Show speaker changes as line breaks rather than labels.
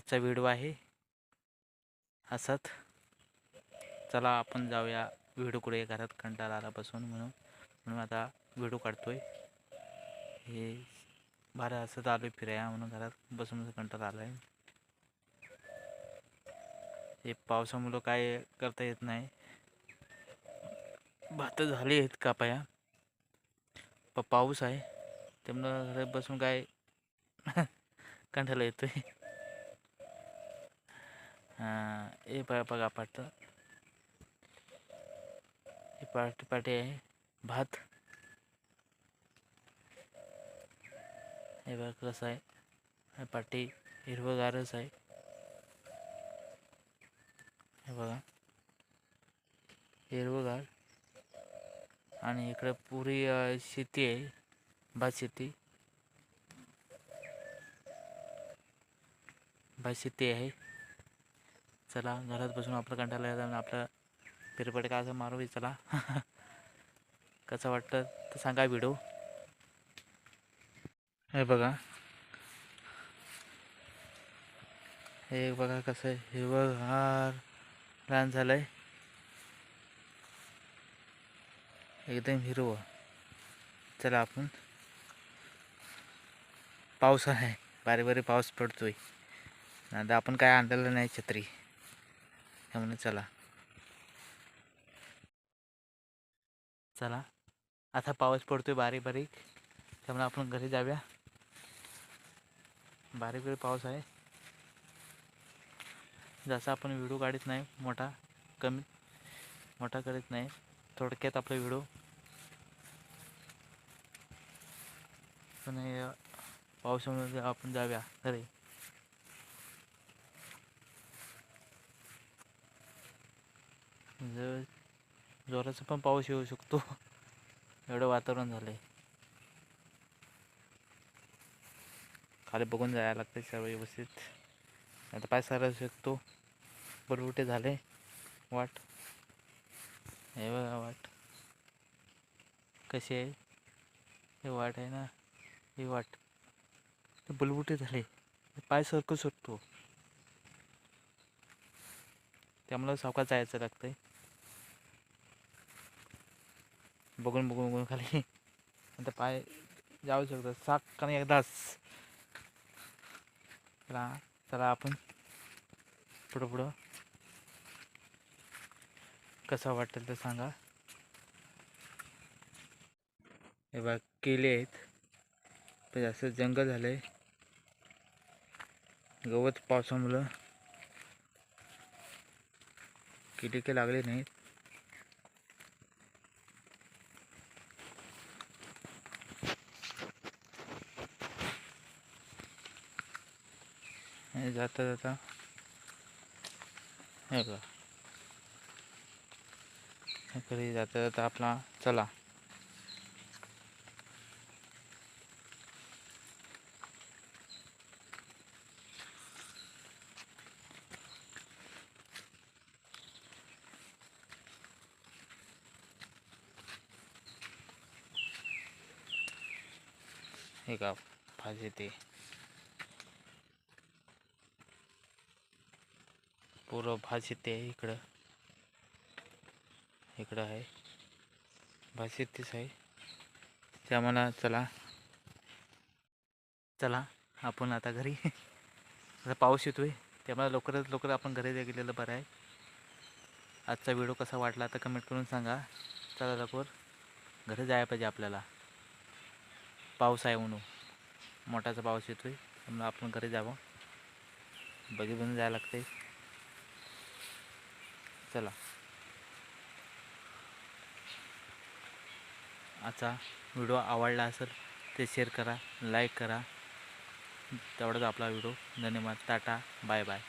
आजचा व्हिडिओ आहे. असत चला आपण जाऊया व्हिडिओकडे घरात कंटाळा आला बसून म्हणून. म्हणून आता व्हिडिओ काढतोय. हे बारा असत आलो आहे फिराया म्हणून घरात बसून कंटाळा आला आहे हे पावसामुळं काय करता येत नाही. भात झाली आहेत कापाया. प पाऊस आहे. त्यामुळं घरात बसून काय कंठाला येतोय. हे बघा बघा पाट हे पाठी पाठी आहे. भात. हे बघा कसं आहे. हे पाठी हिरवगारच आहे. हे बघा. हिरवगार. आणि इकडं पुरी शेती आहे. भात शेती. भात शेती आहे. चला घरात बसून आपलं कंटाळा येतं आणि आपलं फेरफटका असं मारू चला. कसं वाटतं तर सांगा व्हिडिओ. हे बघा. हे बघा कसं आहे. हिरवगार लहान झालंय. एकदम हिरवं चला आपण. पाऊस आहे. बारी बारी पाऊस पडतोय. आता आपण काय आणलेलं नाही छत्री. त्यामुळे चला. चला. आता पाऊस पडतोय बारीक बारीक. त्यामुळे आपण घरी जाऊया. बारीक बारीक पाऊस आहे. जसा आपण व्हिडिओ काढत नाही मोठा कमी मोठा करत नाही थोडक्यात आपला व्हिडिओ. पण पावसामध्ये आपण जाऊया घरी. म्हणजे जर जोराचा पण पाऊस येऊ शकतो. एवढं वातावरण झालंय. खाली बघून जायला लागते सर्व व्यवस्थित. आता पाय सारा शकतो. बरबुटे झाले. वाट. हे बघा वाट. कशी आहे? हे वाट आहे ना. ही वाट. ते बलबुटे झाले. पाय सरकू शकतो. त्यामुळं सावकाश जायचं लागतंय. बघून बघून बघून खाली. आता पाय जाऊ शकतो. साक कारण एकदाच. चला चला आपण पुढं पुढं. कसं वाटेल ते सांगा. हे बघ केले आहेत. पण जास्त जंगल झालंय. गवत पावसामुळं. किडे काही लागले नाहीत. हे जाता जाता हे बघा. इकडे जाता जाता आपला चला. हे का भाजी ते पूर्व भात शेती आहे इकडं. इकडं आहे. भात शेतीच आहे त्यामुळं चला. चला आपण आता घरी. आता पाऊस येतोय. त्यामुळे लवकरात लवकर आपण घरी गेलेलं बरं आहे. आजचा व्हिडिओ कसा वाटला तर कमेंट करून सांगा. चला लवकर. घरी जायला पाहिजे आपल्याला. पाऊस आहे म्हणून. मोठाचा पाऊस येतोय. त्यामुळे आपण घरी जावं. बघी बनून जायला लागते चला. आजचा व्हिडिओ आवडला असेल ते शेअर करा लाईक करा. तेवढाच आपला व्हिडिओ. धन्यवाद. टाटा. Bye bye.